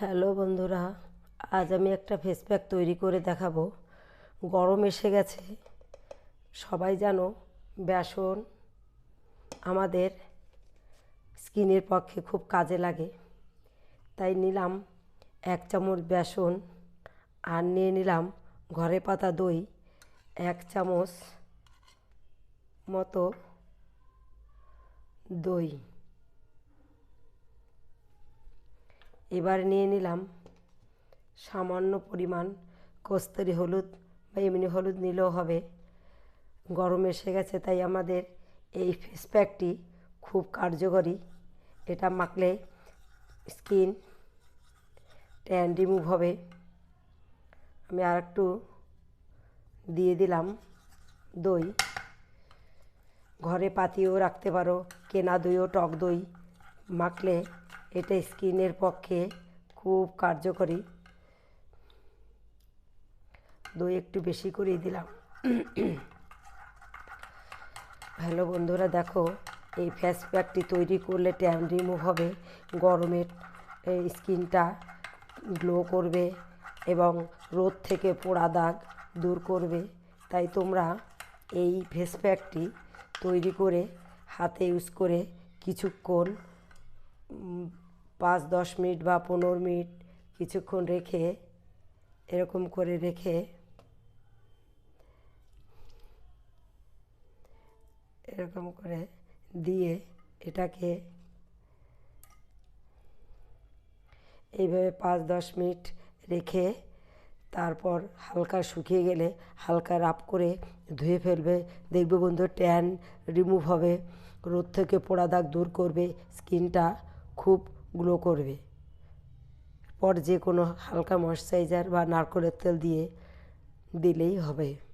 Hello বন্ধুরা, আজ আমি একটা ফেস প্যাক তৈরি করে দেখাবো। গরম এসে গেছে। সবাই জানো, বেসন আমাদের স্কিনের পক্ষে খুব কাজে লাগে। তাই নিলাম এক চামচ বেসন আর নিয়ে নিলাম ঘরে পাতা দই, এক চামচ মতো দই। এবার নিয়ে নিলাম সামান্য পরিমাণ কস্তুরি হলুদ বা এমনি হলুদ নিলেও হবে। গরম এসে গেছে, তাই আমাদের এই ফেস প্যাকটি খুব কার্যকরী। এটা মাখলে স্কিন ট্যান রিমুভ হবে। আমি আর একটু দিয়ে দিলাম দই। ঘরে পাতিও রাখতে পারো, কেনা দইও টক দই মাখলে এটা স্কিনের পক্ষে খুব কার্যকরী। দই একটু বেশি করেই দিলাম। হ্যালো বন্ধুরা, দেখো, এই ফেস প্যাকটি তৈরি করলে ট্যান রিমুভ হবে, গরমের স্কিনটা গ্লো করবে এবং রোদ থেকে পোড়া দাগ দূর করবে। তাই তোমরা এই ফেস প্যাকটি তৈরি করে হাতে ইউজ করে কিছুক্ষণ পাঁচ, দশ মিনিট বা পনেরো মিনিট কিছুক্ষণ রেখে, এরকম করে রেখে, এরকম করে দিয়ে এটাকে এইভাবে পাঁচ, দশ মিনিট রেখে তারপর হালকা শুকিয়ে গেলে হালকা রাপ করে ধুয়ে ফেলবে। দেখবে বন্ধু ট্যান রিমুভ হবে। রোদ থেকে পোড়া দাগ দূর করবে। স্কিনটা খুব গ্লো করবে। পর যে কোনো হালকা ময়শ্চারাইজার বা নারকলের তেল দিয়ে দিলেই হবে।